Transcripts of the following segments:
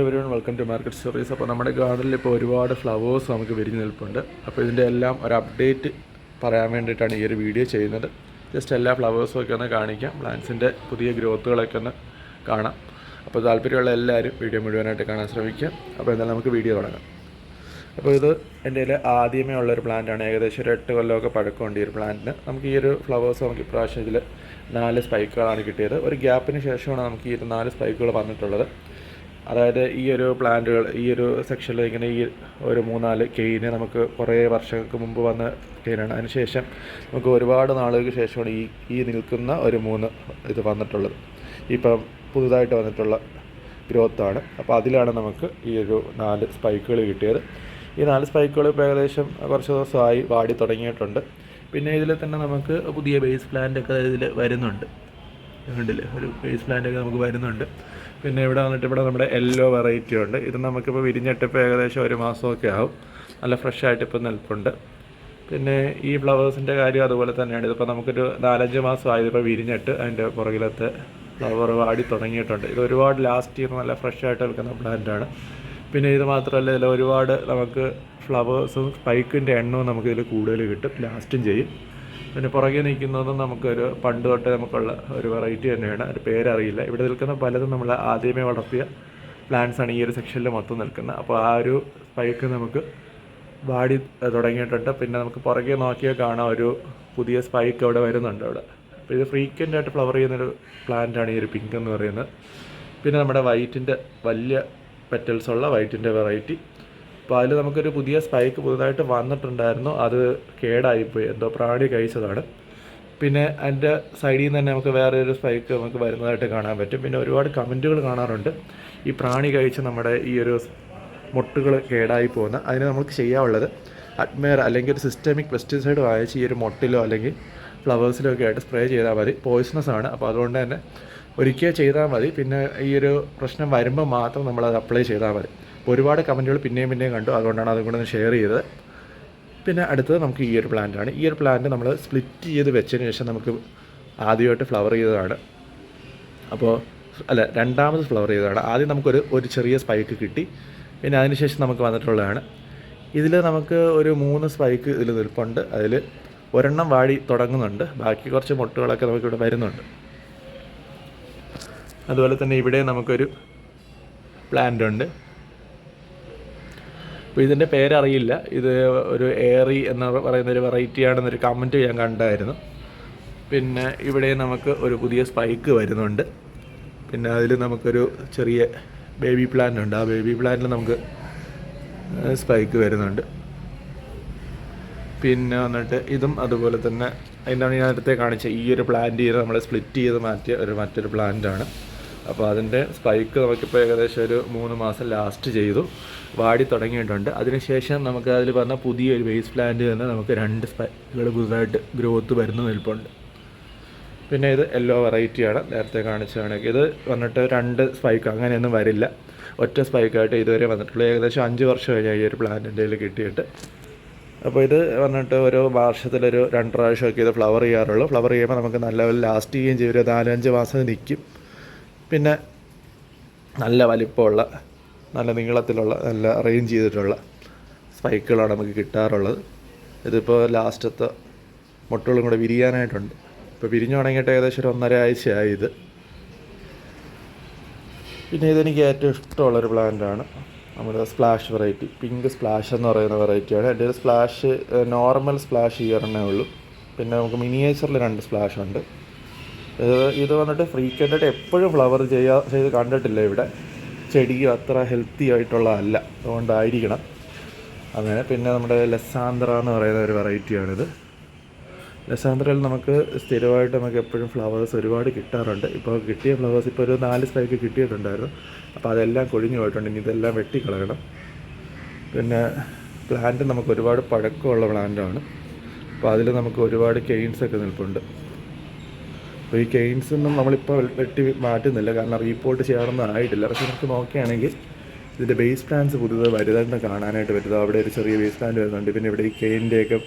Everyone welcome to market stories അപ്പോൾ നമ്മുടെ ഗാർഡനിൽ ഇപ്പോൾ ഒരുപാട് ഫ്ലവേഴ്സ് നമുക്ക് വിരിഞ്ഞ് നിൽപ്പുണ്ട്. അപ്പോൾ ഇതിന്റെ എല്ലാം ഒരു അപ്ഡേറ്റ് പറയാൻ വേണ്ടിയിട്ടാണ് ഈ ഒരു വീഡിയോ ചെയ്യുന്നത്. ജസ്റ്റ് എല്ലാ ഫ്ലവേഴ്സും ഒക്കെ ഒന്ന് കാണിക്കാം. പ്ലാന്റ്സിന്റെ പുതിയ ഗ്രോത്തുകളൊക്കെ ഒന്ന് കാണാം. അപ്പോൾ താല്പര്യമുള്ള എല്ലാവരും വീഡിയോ മുഴുവനായിട്ട് കാണാൻ ശ്രമിക്കുക. അപ്പോൾ എന്തായാലും നമുക്ക് വീഡിയോ തുടങ്ങാം. അപ്പോൾ ഇത് എന്റെ കയ്യിൽ ആദ്യമേ ഉള്ളൊരു പ്ലാന്റാണ് ഏകദേശം ഒരു എട്ട് കൊല്ലമൊക്കെ പഴക്കമുണ്ട് ഈ ഒരു പ്ലാന്റിന് നമുക്ക് ഈ ഒരു ഫ്ലവേഴ്സ് നമുക്ക് ഇപ്രാവശ്യം ഇതിൽ നാല് സ്പൈക്കുകളാണ് കിട്ടിയത്. ഒരു ഗ്യാപ്പിന് ശേഷമാണ് നമുക്ക് ഈ നാല് സ്പൈക്കുകൾ വന്നിട്ടുള്ളത്. അതായത് ഈ ഒരു പ്ലാന്റുകൾ ഈ ഒരു സെക്ഷനിൽ ഇങ്ങനെ ഈ ഒരു മൂന്നാൽ കെയിന് നമുക്ക് കുറേ വർഷങ്ങൾക്ക് മുമ്പ് വന്ന കെയിനാണ്. അതിനുശേഷം നമുക്ക് ഒരുപാട് നാളുകൾക്ക് ശേഷമാണ് ഈ ഈ നിൽക്കുന്ന ഒരു മൂന്ന് ഇത് വന്നിട്ടുള്ളത്. ഇപ്പം പുതുതായിട്ട് വന്നിട്ടുള്ള ഗ്രോത്താണ്. അപ്പോൾ അതിലാണ് നമുക്ക് ഈ ഒരു നാല് സ്പൈക്കുകൾ കിട്ടിയത്. ഈ നാല് സ്പൈക്കുകൾ ഇപ്പോൾ ഏകദേശം കുറച്ച് ദിവസമായി വാടി തുടങ്ങിയിട്ടുണ്ട്. പിന്നെ ഇതിൽ തന്നെ നമുക്ക് പുതിയ ബേസ് പ്ലാന്റ് ഒക്കെ ഇതിൽ വരുന്നുണ്ട്. ഒരു ബേസ് പ്ലാന്റ് ഒക്കെ നമുക്ക് വരുന്നുണ്ട്. പിന്നെ ഇവിടെ വന്നിട്ട് ഇവിടെ നമ്മുടെ യെല്ലോ വെറൈറ്റി ഉണ്ട്. ഇത് നമുക്കിപ്പോൾ വിരിഞ്ഞിട്ടിപ്പോൾ ഏകദേശം ഒരു മാസമൊക്കെ ആവും. നല്ല ഫ്രഷ് ആയിട്ട് ഇപ്പോൾ നിൽപ്പുണ്ട്. പിന്നെ ഈ ഫ്ലവേഴ്സിന്റെ കാര്യം അതുപോലെ തന്നെയാണ്. ഇതിപ്പോൾ നമുക്കൊരു നാലഞ്ച് മാസം ആയതിപ്പോൾ വിരിഞ്ഞിട്ട് അതിന്റെ പുറകിലത്തെ ഫ്ലവർ വാടി തുടങ്ങിയിട്ടുണ്ട്. ഇത് ഒരുപാട് ലാസ്റ്റ് ചെയ്യുന്ന നല്ല ഫ്രഷ് ആയിട്ട് നിൽക്കുന്ന പ്ലാന്റാണ് പിന്നെ ഇത് മാത്രമല്ല ഇതിൽ ഒരുപാട് നമുക്ക് ഫ്ലവേഴ്സും സ്പൈക്കിന്റെ എണ്ണവും നമുക്കിതിൽ കൂടുതൽ കിട്ടും. ലാസ്റ്റും ചെയ്യും. പിന്നെ പുറകെ നിൽക്കുന്നതും നമുക്കൊരു പണ്ട് തൊട്ടേ നമുക്കുള്ള ഒരു വെറൈറ്റി തന്നെയാണ്. ഒരു പേരറിയില്ല. ഇവിടെ നിൽക്കുന്ന പലതും നമ്മൾ ആദ്യമേ വളർത്തിയ പ്ലാന്റ്സ് ആണ് ഈ ഒരു സെക്ഷനിൽ മൊത്തം നിൽക്കുന്നത് അപ്പോൾ ആ ഒരു സ്പൈക്ക് നമുക്ക് വാടി തുടങ്ങിയിട്ടുണ്ട്. പിന്നെ നമുക്ക് പുറകെ നോക്കിയാൽ കാണാം ഒരു പുതിയ സ്പൈക്ക് അവിടെ വരുന്നുണ്ട് അവിടെ. അപ്പോൾ ഇത് ഫ്രീക്വന്റ് ആയിട്ട് ഫ്ലവർ ചെയ്യുന്നൊരു പ്ലാന്റാണ് ഈ ഒരു പിങ്ക് എന്ന് പറയുന്നത്. പിന്നെ നമ്മുടെ വൈറ്റിന്റെ വലിയ പെറ്റൽസുള്ള വൈറ്റിന്റെ വെറൈറ്റി അപ്പോൾ അതിൽ നമുക്കൊരു പുതിയ സ്പൈക്ക് പുതുതായിട്ട് വന്നിട്ടുണ്ടായിരുന്നു. അത് കേടായിപ്പോയി. എന്തോ പ്രാണി കഴിച്ചതാണ്. പിന്നെ അതിന്റെ സൈഡിൽ നിന്ന് തന്നെ നമുക്ക് വേറെ ഒരു സ്പൈക്ക് നമുക്ക് വരുന്നതായിട്ട് കാണാൻ പറ്റും. പിന്നെ ഒരുപാട് കമന്റുകൾ കാണാറുണ്ട്. ഈ പ്രാണി കഴിച്ച് നമ്മുടെ ഈ ഒരു മുട്ടുകൾ കേടായി പോകുന്ന. അതിന് നമുക്ക് ചെയ്യാനുള്ളത് അഡ്മയർ അല്ലെങ്കിൽ ഒരു സിസ്റ്റമിക് പെസ്റ്റിസൈഡ് വാങ്ങിച്ച് ഈ ഒരു മുട്ടിലോ അല്ലെങ്കിൽ ഫ്ലവേഴ്സിലോ ഒക്കെ ആയിട്ട് സ്പ്രേ ചെയ്താൽ മതി. പോയിസണസ് ആണ്. അപ്പോൾ അതുകൊണ്ട് തന്നെ ഒരിക്കൽ ചെയ്താൽ മതി. പിന്നെ ഈ ഒരു പ്രശ്നം വരുമ്പോൾ മാത്രം നമ്മളത് അപ്ലൈ ചെയ്താൽ മതി. ഒരുപാട് കമന്റുകൾ പിന്നെയും പിന്നെയും കണ്ടു. അതുകൊണ്ടാണ് അതും കൂടെ ഷെയർ ചെയ്തത്. പിന്നെ അടുത്തത് നമുക്ക് ഈ ഒരു പ്ലാന്റാണ് ഈ ഒരു പ്ലാന്റ് നമ്മൾ സ്പ്ലിറ്റ് ചെയ്ത് വെച്ചതിന് ശേഷം നമുക്ക് ആദ്യമായിട്ട് ഫ്ലവർ ചെയ്തതാണ്. അപ്പോൾ അല്ല രണ്ടാമത് ഫ്ലവർ ചെയ്തതാണ്. ആദ്യം നമുക്കൊരു ഒരു ചെറിയ സ്പൈക്ക് കിട്ടി. പിന്നെ അതിനുശേഷം നമുക്ക് വന്നിട്ടുള്ളതാണ്. ഇതിൽ നമുക്ക് ഒരു മൂന്ന് സ്പൈക്ക് ഇതിൽ നിൽപ്പുണ്ട്. അതിൽ ഒരെണ്ണം വാടി തുടങ്ങുന്നുണ്ട്. ബാക്കി കുറച്ച് മുട്ടുകളൊക്കെ നമുക്കിവിടെ വരുന്നുണ്ട്. അതുപോലെ തന്നെ ഇവിടെ നമുക്കൊരു പ്ലാന്റ് ഉണ്ട്. അപ്പോൾ ഇതിന്റെ പേരറിയില്ല. ഇത് ഒരു ഏറി എന്ന് പറയുന്ന ഒരു വെറൈറ്റി ആണെന്നൊരു കമന്റ് ഞാൻ കണ്ടായിരുന്നു. പിന്നെ ഇവിടെ നമുക്ക് ഒരു പുതിയ സ്പൈക്ക് വരുന്നുണ്ട്. പിന്നെ അതിൽ നമുക്കൊരു ചെറിയ ബേബി പ്ലാന്റ് ഉണ്ട്. ആ ബേബി പ്ലാന്റിൽ നമുക്ക് സ്പൈക്ക് വരുന്നുണ്ട്. പിന്നെ വന്നിട്ട് ഇതും അതുപോലെ തന്നെ അതിന്റെ ഞാൻ നേരത്തെ കാണിച്ച ഈ ഒരു പ്ലാന്റ് ചെയ്ത് നമ്മൾ സ്പ്ലിറ്റ് ചെയ്ത് മാറ്റിയ ഒരു മറ്റൊരു പ്ലാന്റ് ആണ്. അപ്പോൾ അതിന്റെ സ്പൈക്ക് നമുക്കിപ്പോൾ ഏകദേശം ഒരു മൂന്ന് മാസം ലാസ്റ്റ് ചെയ്തു. വാടി തുടങ്ങിയിട്ടുണ്ട്. അതിനുശേഷം നമുക്ക് അതിൽ പറഞ്ഞ പുതിയൊരു ബേസ് പ്ലാന്റ് തന്നെ നമുക്ക് രണ്ട് സ്പൈക്കുകൾ പുതുതായിട്ട് ഗ്രോത്ത് വരുന്ന നിൽപ്പുണ്ട്. പിന്നെ ഇത് യെല്ലോ വെറൈറ്റിയാണ് നേരത്തെ കാണിച്ചതാണ്. ഇത് വന്നിട്ട് രണ്ട് സ്പൈക്ക് അങ്ങനെയൊന്നും വരില്ല. ഒറ്റ സ്പൈക്കായിട്ട് ഇതുവരെ വന്നിട്ടുള്ളൂ. ഏകദേശം അഞ്ച് വർഷം കഴിഞ്ഞാൽ ഈ ഒരു പ്ലാന്റിന്റെ കിട്ടിയിട്ട്. അപ്പോൾ ഇത് വന്നിട്ട് ഒരു വർഷത്തിലൊരു രണ്ട് പ്രാവശ്യമൊക്കെ ഇത് ഫ്ലവർ ചെയ്യാറുള്ളൂ. ഫ്ലവർ ചെയ്യുമ്പോൾ നമുക്ക് നല്ല ലാസ്റ്റ് ചെയ്യുകയും ചെയ്യും. ഒരു നാലഞ്ച് മാസം നിൽക്കും പിന്നെ നല്ല വലിപ്പമുള്ള നല്ല നീളത്തിലുള്ള നല്ല അറേഞ്ച് ചെയ്തിട്ടുള്ള സ്പൈക്കുകളാണ് നമുക്ക് കിട്ടാറുള്ളത്. ഇതിപ്പോൾ ലാസ്റ്റത്തെ മുട്ടകളും കൂടെ വിരിയാനായിട്ടുണ്ട്. ഇപ്പോൾ വിരിഞ്ഞു തുടങ്ങിയിട്ട് ഏകദേശം ഒരു ഒന്നര ആഴ്ചയായി ഇത്. പിന്നെ ഇതെനിക്ക് ഏറ്റവും ഇഷ്ടമുള്ളൊരു പ്ലാന്റാണ് നമ്മുടെ സ്പ്ലാഷ് വെറൈറ്റി പിങ്ക് സ്പ്ലാഷ് എന്ന് പറയുന്ന വെറൈറ്റിയാണ് എന്റെ ഒരു സ്പ്ലാഷ് നോർമൽ സ്പ്ലാഷ് ഈ ഉള്ളൂ. പിന്നെ നമുക്ക് മിനിയേച്ചറിൽ രണ്ട് സ്പ്ലാഷ് ഉണ്ട്. ഇത് വന്നിട്ട് ഫ്രീക്വന്റ് ആയിട്ട് എപ്പോഴും ഫ്ലവർ ചെയ്യാ ചെയ്ത് കണ്ടിട്ടില്ല ഇവിടെ. ചെടി അത്ര ഹെൽത്തി ആയിട്ടുള്ളതല്ല അതുകൊണ്ടായിരിക്കണം. അങ്ങനെ പിന്നെ നമ്മുടെ ലസാന്ദ്ര എന്ന് പറയുന്ന ഒരു വെറൈറ്റിയാണിത് ലസാന്ദ്രയിൽ നമുക്ക് സ്ഥിരമായിട്ട് നമുക്ക് എപ്പോഴും ഫ്ലവേഴ്സ് ഒരുപാട് കിട്ടാറുണ്ട്. ഇപ്പോൾ കിട്ടിയ ഫ്ലവേഴ്സ് ഇപ്പോൾ ഒരു നാല് സ്പൈക്ക് കിട്ടിയിട്ടുണ്ടായിരുന്നു. അപ്പോൾ അതെല്ലാം കൊഴിഞ്ഞു പോയിട്ടുണ്ട്. ഇനി ഇതെല്ലാം വെട്ടിക്കളയണം. പിന്നെ പ്ലാന്റ് നമുക്ക് ഒരുപാട് പഴക്കമുള്ള പ്ലാന്റാണ് അപ്പോൾ അതിൽ നമുക്ക് ഒരുപാട് കെയിൻസ് ഒക്കെ നിൽപ്പുണ്ട്. അപ്പോൾ ഈ കെയിൻസ് ഒന്നും നമ്മളിപ്പോൾ വെട്ടി മാറ്റുന്നില്ല. കാരണം റീപോർട്ട് ചെയ്യാറൊന്നും ആയിട്ടില്ല. പക്ഷേ നമുക്ക് നോക്കുകയാണെങ്കിൽ ഇതിന്റെ ബേസ് പ്ലാൻസ് പുതിയത് വരുന്നതെന്ന് കാണാനായിട്ട് പറ്റുന്നത് അവിടെ ഒരു ചെറിയ ബേസ് പ്ലാന്റ് വരുന്നുണ്ട്. പിന്നെ ഇവിടെ ഈ കെയിന്റെയൊക്കെ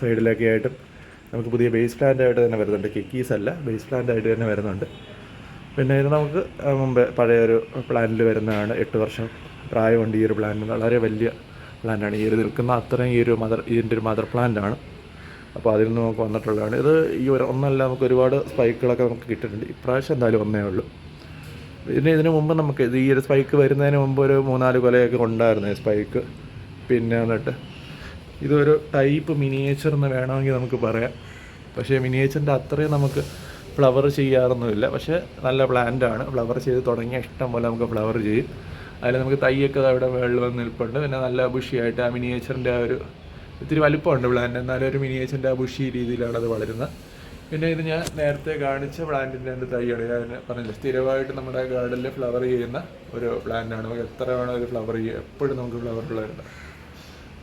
സൈഡിലൊക്കെ ആയിട്ടും നമുക്ക് പുതിയ ബേസ് പ്ലാന്റ് ആയിട്ട് തന്നെ വരുന്നുണ്ട്. കിക്കീസ് അല്ല ബേസ് പ്ലാന്റ് ആയിട്ട് തന്നെ വരുന്നുണ്ട്. പിന്നെ ഇത് നമുക്ക് മുമ്പ് പഴയ പഴയൊരു പ്ലാനിൽ വരുന്നതാണ് എട്ട് വർഷം പ്രായമുണ്ട് ഈ ഒരു പ്ലാൻ വളരെ വലിയ പ്ലാന്റാണ് ഈ ഒരു നിൽക്കുന്ന അത്രയും ഈ ഒരു മദർ ഇതിന്റെ ഒരു മദർ പ്ലാന്റാണ് അപ്പോൾ അതിൽ നിന്ന് നമുക്ക് വന്നിട്ടുള്ളതാണ്. ഇത് ഈ ഒരു ഒന്നല്ല നമുക്ക് ഒരുപാട് സ്പൈക്കുകളൊക്കെ നമുക്ക് കിട്ടിയിട്ടുണ്ട്. ഇപ്രാവശ്യം എന്തായാലും ഒന്നേ ഉള്ളൂ. പിന്നെ ഇതിന് മുമ്പ് നമുക്ക് ഇത് ഈ ഒരു സ്പൈക്ക് വരുന്നതിന് മുമ്പ് ഒരു മൂന്നാൽ കൊലയൊക്കെ ഉണ്ടായിരുന്നു ഈ സ്പൈക്ക്. പിന്നെ എന്നിട്ട് ഇതൊരു ടൈപ്പ് മിനിയേച്ചർ എന്ന് വേണമെങ്കിൽ നമുക്ക് പറയാം. പക്ഷേ മിനിയേച്ചറിന്റെ അത്രയും നമുക്ക് ഫ്ലവർ ചെയ്യാറൊന്നുമില്ല. പക്ഷേ നല്ല പ്ലാന്റാണ് ഫ്ലവർ ചെയ്ത് തുടങ്ങിയ ഇഷ്ടം പോലെ നമുക്ക് ഫ്ലവർ ചെയ്യും. അതിൽ നമുക്ക് തൈയൊക്കെ അവിടെ വെള്ളം നിൽപ്പുണ്ട്. പിന്നെ നല്ല ബുഷിയായിട്ട് ആ മിനിയേച്ചറിന്റെ ആ ഒരു ഇത്തിരി വലുപ്പമുണ്ട് പ്ലാന്റ്. എന്നാലും ഒരു മിനിയേച്ചന്റെ ബുഷി രീതിയിലാണ് അത് വളരുന്നത്. പിന്നെ ഇത് ഞാൻ നേരത്തെ കാണിച്ച പ്ലാന്റിന്റെ എന്റെ തൈയാണ് ഞാൻ പറഞ്ഞില്ല സ്ഥിരമായിട്ട് നമ്മുടെ ഗാർഡനിൽ ഫ്ലവർ ചെയ്യുന്ന ഒരു പ്ലാന്റാണ് നമുക്ക് എത്ര വേണോ ഒരു ഫ്ലവർ ചെയ്യുക എപ്പോഴും നമുക്ക് ഫ്ലവർ ഉള്ളതുണ്ട്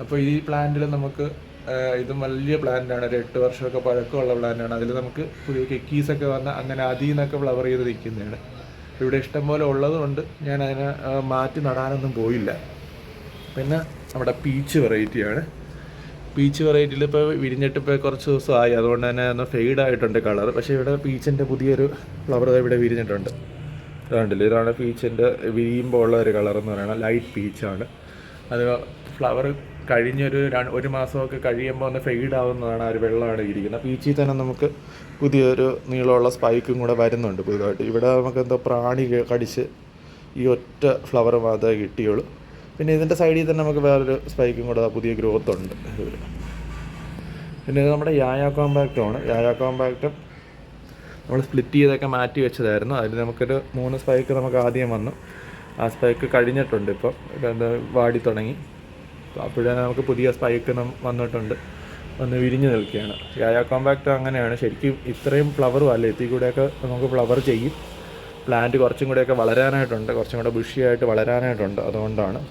അപ്പോൾ ഈ പ്ലാന്റിൽ നമുക്ക് ഇത് ഇതും വലിയ പ്ലാന്റാണ് ഒരു എട്ട് വർഷമൊക്കെ പഴക്കമുള്ള പ്ലാന്റാണ് അതിൽ നമുക്ക് പുതിയ കെക്കീസൊക്കെ വന്ന് അങ്ങനെ അതിൽ നിന്നൊക്കെ ഫ്ലവർ ചെയ്ത് നിൽക്കുന്നതാണ്. ഇവിടെ ഇഷ്ടംപോലെ ഉള്ളതുകൊണ്ട് ഞാൻ അതിനെ മാറ്റി നടാനൊന്നും പോയില്ല. പിന്നെ നമ്മുടെ പീച്ച് വെറൈറ്റിയാണ് പീച്ച് വെറൈറ്റിയിൽ ഇപ്പോൾ വിരിഞ്ഞിട്ട് ഇപ്പോൾ കുറച്ച് ദിവസമായി. അതുകൊണ്ട് തന്നെ ഒന്ന് ഫെയ്ഡ് ആയിട്ടുണ്ട് കളർ പക്ഷേ ഇവിടെ പീച്ചിന്റെ പുതിയൊരു ഫ്ലവർ ഇവിടെ വിരിഞ്ഞിട്ടുണ്ട്. കണ്ടില്ല? ഇതാണ് പീച്ചിന്റെ വിരിയുമ്പോൾ ഉള്ള ഒരു കളർ എന്ന് പറയുന്നത്. ലൈറ്റ് പീച്ചാണ് അത് ഫ്ലവർ കഴിഞ്ഞൊരു ഒരു മാസമൊക്കെ കഴിയുമ്പോൾ ഒന്ന് ഫെയ്ഡ് ആവുന്നതാണ് ആ ഒരു വെള്ളമാണ് ഇരിക്കുന്നത്. പീച്ചിൽ തന്നെ നമുക്ക് പുതിയൊരു നീളമുള്ള സ്പൈക്കും കൂടെ വരുന്നുണ്ട് പുതുതായിട്ട്. ഇവിടെ നമുക്ക് എന്തോ പ്രാണി കടിച്ച് ഈ ഒറ്റ ഫ്ലവർ മാത്രമേ കിട്ടിയുള്ളൂ. പിന്നെ ഇതിന്റെ സൈഡിൽ തന്നെ നമുക്ക് വേറൊരു സ്പൈക്കും കൂടെ പുതിയ ഗ്രോത്ത് ഉണ്ട് പിന്നെ ഇത് നമ്മുടെ യായ കോമ്പാക്റ്റുമാണ് യായ കോമ്പാക്റ്റും നമ്മൾ സ്പ്ലിറ്റ് ചെയ്തൊക്കെ മാറ്റി വെച്ചതായിരുന്നു. അതിൽ നമുക്കൊരു മൂന്ന് സ്പൈക്ക് നമുക്ക് ആദ്യം വന്നു. ആ സ്പൈക്ക് കഴിഞ്ഞിട്ടുണ്ട് ഇപ്പോൾ ഇത് വാടി തുടങ്ങി. അപ്പോഴേ നമുക്ക് പുതിയ സ്പൈക്ക് വന്നിട്ടുണ്ട്. വന്ന് വിരിഞ്ഞ് നിൽക്കുകയാണ്. യായ കോമ്പാക്റ്റ് അങ്ങനെയാണ്. ശരിക്കും ഇത്രയും ഫ്ലവറും അല്ല എത്തി കൂടെയൊക്കെ നമുക്ക് ഫ്ലവർ ചെയ്യും. പ്ലാന്റ് കുറച്ചും കൂടെയൊക്കെ വളരാനായിട്ടുണ്ട്. കുറച്ചും കൂടെ ബുഷിയായിട്ട് വളരാനായിട്ടുണ്ട്. അതുകൊണ്ടാണ്.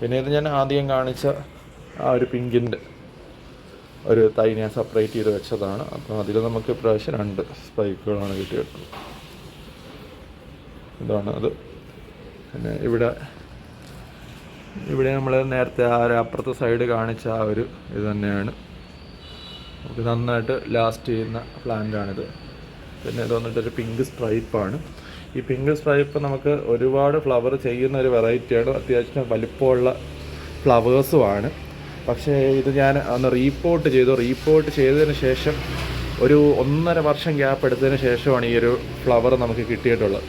പിന്നെ ഇത് ഞാൻ ആദ്യം കാണിച്ച ആ ഒരു പിങ്കിന്റെ ഒരു തൈ ഞാൻ സെപ്പറേറ്റ് ചെയ്ത് വെച്ചതാണ്. അപ്പം അതിൽ നമുക്ക് ഇപ്രാവശ്യം രണ്ട് സ്പൈക്കുകളാണ് കിട്ടിയിട്ടുള്ളത്. ഇതാണ് അത്. പിന്നെ ഇവിടെ ഇവിടെ നമ്മൾ നേരത്തെ ആ ഒരു അപ്പുറത്തെ സൈഡ് കാണിച്ച ആ ഒരു ഇത് തന്നെയാണ്. നമുക്ക് നന്നായിട്ട് ലാസ്റ്റ് ചെയ്യുന്ന പ്ലാന്റാണിത് പിന്നെ ഇത് വന്നിട്ടൊരു പിങ്ക് സ്ട്രൈപ്പാണ് ഈ പിങ്ക് സ്ട്രൈപ്പ് നമുക്ക് ഒരുപാട് ഫ്ലവർ ചെയ്യുന്ന ഒരു വെറൈറ്റിയാണ്. അത്യാവശ്യം വലിപ്പമുള്ള ഫ്ലവേഴ്സുമാണ്. പക്ഷേ ഇത് ഞാൻ അന്ന് റീപ്പോർട്ട് ചെയ്തു. റീപ്പോർട്ട് ചെയ്തതിന് ശേഷം ഒരു ഒന്നര വർഷം ഗ്യാപ്പ് എടുത്തതിന് ശേഷമാണ് ഈ ഒരു ഫ്ലവർ നമുക്ക് കിട്ടിയിട്ടുള്ളത്.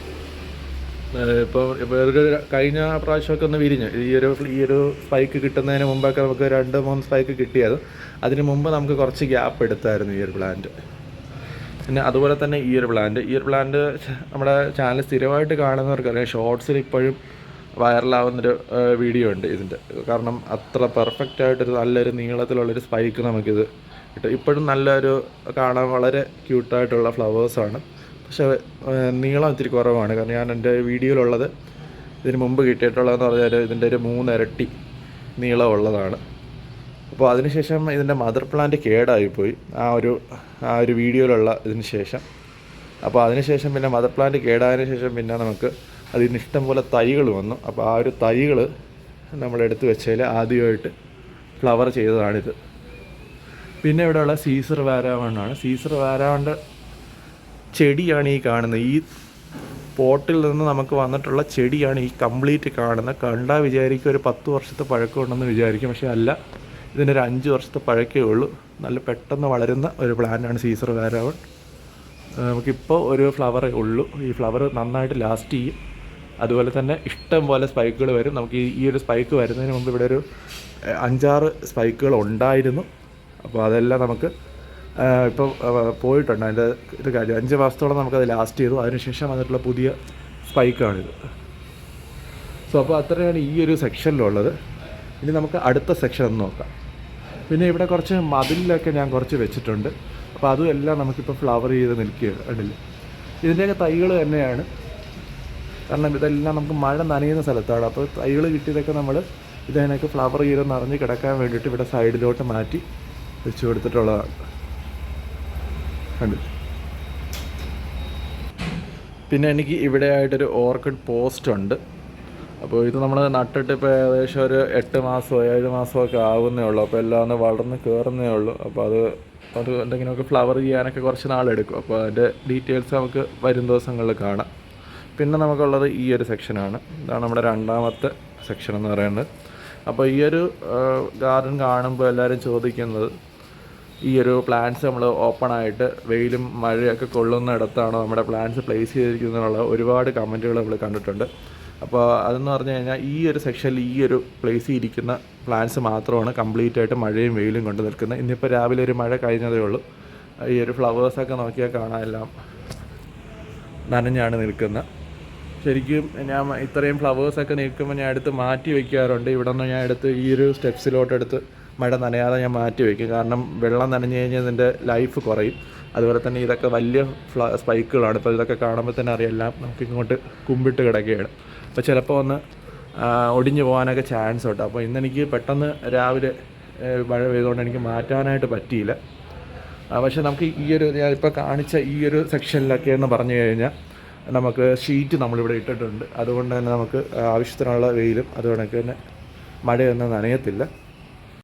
ഇപ്പോൾ ഒരു കഴിഞ്ഞ പ്രാവശ്യമൊക്കെ ഒന്ന് വിരിഞ്ഞ്. ഈ ഒരു ഈ ഒരു സ്പൈക്ക് കിട്ടുന്നതിന് മുമ്പൊക്കെ നമുക്ക് രണ്ട് മൂന്ന് സ്പൈക്ക് കിട്ടിയത്. അതിന് മുമ്പ് നമുക്ക് കുറച്ച് ഗ്യാപ്പ് എടുത്തായിരുന്നു ഈ ഒരു പ്ലാന്റ് പിന്നെ അതുപോലെ തന്നെ ഈ ഒരു പ്ലാന്റ് ഈ ഒരു പ്ലാന്റ് നമ്മുടെ ചാനൽ സ്ഥിരമായിട്ട് കാണുന്നവർക്കറിയാം. ഷോർട്സിൽ ഇപ്പോഴും വൈറലാവുന്നൊരു വീഡിയോ ഉണ്ട് ഇതിന്റെ കാരണം അത്ര പെർഫെക്റ്റ് ആയിട്ടൊരു നല്ലൊരു നീളത്തിലുള്ളൊരു സ്പൈക്ക് നമുക്കിത് കിട്ടും. ഇപ്പോഴും നല്ലൊരു കാണാൻ വളരെ ക്യൂട്ടായിട്ടുള്ള ഫ്ലവേഴ്സാണ് പക്ഷേ നീളം ഇത്തിരി കുറവാണ്. കാരണം ഞാൻ എന്റെ വീഡിയോയിലുള്ളത് ഇതിന് മുമ്പ് കിട്ടിയിട്ടുള്ളതെന്ന് പറഞ്ഞാൽ ഇതിന്റെ ഒരു മൂന്നിരട്ടി നീളമുള്ളതാണ്. അപ്പോൾ അതിനുശേഷം ഇതിന്റെ മദർ പ്ലാന്റ് കേടായിപ്പോയി. ആ ഒരു ആ ഒരു വീഡിയോയിലുള്ള ഇതിന് ശേഷം. അപ്പോൾ അതിനുശേഷം പിന്നെ മദർ പ്ലാന്റ് കേടായതിനു ശേഷം പിന്നെ നമുക്ക് അതിന് ഇഷ്ടം പോലെ തൈകൾ വന്നു. അപ്പോൾ ആ ഒരു തൈകൾ നമ്മൾ എടുത്തു വെച്ചതിൽ ആദ്യമായിട്ട് ഫ്ലവർ ചെയ്തതാണിത്. പിന്നെ ഇവിടെയുള്ള സീസർ വാരാവണ്ണാണ് സീസർ വാരാവണ്ട് ചെടിയാണ് ഈ കാണുന്നത്. ഈ പോട്ടിൽ നിന്ന് നമുക്ക് വന്നിട്ടുള്ള ചെടിയാണ് ഈ കംപ്ലീറ്റ് കാണുന്നത്. കണ്ടാൽ വിചാരിക്കും ഒരു പത്ത് വർഷത്തെ പഴക്കമുണ്ടെന്ന് വിചാരിക്കും. പക്ഷേ അല്ല. ഇതിന്റെ ഒരു അഞ്ച് വർഷത്തെ പഴക്കേ ഉള്ളൂ. നല്ല പെട്ടെന്ന് വളരുന്ന ഒരു പ്ലാന്റാണ് സീസർ വാരാവൺ നമുക്കിപ്പോൾ ഒരു ഫ്ലവറേ ഉള്ളൂ. ഈ ഫ്ലവർ നന്നായിട്ട് ലാസ്റ്റ് ചെയ്യും. അതുപോലെ തന്നെ ഇഷ്ടം പോലെ സ്പൈക്കുകൾ വരും. നമുക്ക് ഈ ഒരു സ്പൈക്ക് വരുന്നതിന് മുമ്പ് ഇവിടെ ഒരു അഞ്ചാറ് സ്പൈക്കുകൾ ഉണ്ടായിരുന്നു. അപ്പോൾ അതെല്ലാം നമുക്ക് ഇപ്പോൾ പോയിട്ടുണ്ട്. അതിന്റെ ഇത് കാര്യം. അഞ്ച് മാസത്തോളം നമുക്കത് ലാസ്റ്റ് ചെയ്തു. അതിനുശേഷം വന്നിട്ടുള്ള പുതിയ സ്പൈക്കാണിത് സോ അപ്പോൾ അത്രയാണ് ഈ ഒരു സെക്ഷനിലുള്ളത് ഇനി നമുക്ക് അടുത്ത സെക്ഷൻ ഒന്ന് നോക്കാം. പിന്നെ ഇവിടെ കുറച്ച് മതിലൊക്കെ ഞാൻ കുറച്ച് വെച്ചിട്ടുണ്ട്. അപ്പോൾ അതും എല്ലാം നമുക്കിപ്പോൾ ഫ്ലവർ ചെയ്ത് നിൽക്കുകയാണ് ഇതിന്റെയൊക്കെ തൈകൾ തന്നെയാണ്. കാരണം ഇതെല്ലാം നമുക്ക് മഴ നനയുന്ന സ്ഥലത്താണ്. അപ്പോൾ തൈകൾ കിട്ടിയതൊക്കെ നമ്മൾ ഇതിനൊക്കെ ഫ്ലവർ ചെയ്ത് നിറഞ്ഞ് കിടക്കാൻ വേണ്ടിയിട്ട് ഇവിടെ സൈഡിലോട്ട് മാറ്റി വെച്ച് കൊടുത്തിട്ടുള്ളതാണ്. കണ്ടില്ല? പിന്നെ എനിക്ക് ഇവിടെ ആയിട്ടൊരു ഓർക്കിഡ് പോസ്റ്റ് ഉണ്ട്. അപ്പോൾ ഇത് നമ്മൾ നട്ടിട്ട് ഇപ്പോൾ ഏകദേശം ഒരു എട്ട് മാസമോ ഏഴ് മാസമോ ഒക്കെ ആവുന്നേ ഉള്ളൂ. അപ്പോൾ എല്ലാം ഒന്ന് വളർന്ന് കയറുന്നേ ഉള്ളൂ. അപ്പോൾ അത് അത് എന്തെങ്കിലുമൊക്കെ ഫ്ലവർ ചെയ്യാനൊക്കെ കുറച്ച് നാളെടുക്കും. അപ്പോൾ അതിന്റെ ഡീറ്റെയിൽസ് നമുക്ക് വരും ദിവസങ്ങളിൽ കാണാം. പിന്നെ നമുക്കുള്ളത് ഈ ഒരു സെക്ഷനാണ് ഇതാണ് നമ്മുടെ രണ്ടാമത്തെ സെക്ഷൻ എന്ന് പറയുന്നത്. അപ്പോൾ ഈ ഒരു ഗാർഡൻ കാണുമ്പോൾ എല്ലാവരും ചോദിക്കുന്നത് ഈ ഒരു പ്ലാന്റ്സ് നമ്മൾ ഓപ്പൺ ആയിട്ട് വെയിലും മഴയൊക്കെ കൊള്ളുന്നിടത്താണോ നമ്മുടെ പ്ലാന്റ്സ് പ്ലേസ് ചെയ്തിരിക്കുന്നതിനുള്ള ഒരുപാട് കമന്റുകൾ നമ്മൾ കണ്ടിട്ടുണ്ട്. അപ്പോൾ അതെന്ന് പറഞ്ഞു കഴിഞ്ഞാൽ ഈ ഒരു സെക്ഷനിൽ ഈ ഒരു പ്ലേസ് ഇരിക്കുന്ന പ്ലാന്റ്സ് മാത്രമാണ് കംപ്ലീറ്റ് ആയിട്ട് മഴയും വെയിലും കൊണ്ട് നിൽക്കുന്നത്. ഇന്നിപ്പോൾ രാവിലെ ഒരു മഴ കഴിഞ്ഞതേ ഉള്ളൂ. ഈ ഒരു ഫ്ലവേഴ്സൊക്കെ നോക്കിയാൽ കാണാം എല്ലാം നനഞ്ഞാണ് നിൽക്കുന്നത്. ശരിക്കും ഞാൻ ഇത്രയും ഫ്ലവേഴ്സൊക്കെ നിൽക്കുമ്പോൾ ഞാൻ എടുത്ത് മാറ്റി വയ്ക്കാറുണ്ട് ഇവിടെ നിന്ന് ഞാൻ എടുത്ത് ഈ ഒരു സ്റ്റെപ്സിലോട്ട് എടുത്ത് മഴ നനയാതെ ഞാൻ മാറ്റി വയ്ക്കും കാരണം വെള്ളം നനഞ്ഞു കഴിഞ്ഞാൽ ഇതിന്റെ ലൈഫ് കുറയും. അതുപോലെ തന്നെ ഇതൊക്കെ വലിയ ഫ്ല സ്പൈക്കുകളാണ് ഇപ്പോൾ ഇതൊക്കെ കാണുമ്പോൾ തന്നെ അറിയാം. എല്ലാം നമുക്ക് ഇങ്ങോട്ട് കുമ്പിട്ട് കിടക്കുകയാണ്. അപ്പോൾ ചിലപ്പോൾ ഒന്ന് ഒടിഞ്ഞു പോകാനൊക്കെ ചാൻസ് ഉണ്ട്. അപ്പോൾ ഇന്നെനിക്ക് പെട്ടെന്ന് രാവിലെ മഴ പെയ്തുകൊണ്ട് എനിക്ക് മാറ്റാനായിട്ട് പറ്റിയില്ല. പക്ഷേ നമുക്ക് ഈ ഒരു ഞാൻ ഇപ്പോൾ കാണിച്ച ഈ ഒരു സെക്ഷനിലൊക്കെ എന്ന് പറഞ്ഞു കഴിഞ്ഞാൽ നമുക്ക് ഷീറ്റ് നമ്മളിവിടെ ഇട്ടിട്ടുണ്ട്. അതുകൊണ്ട് തന്നെ നമുക്ക് ആവശ്യത്തിനുള്ള വെയിലും അതുകൊണ്ടൊക്കെ തന്നെ മഴയൊന്നും നനയത്തില്ല.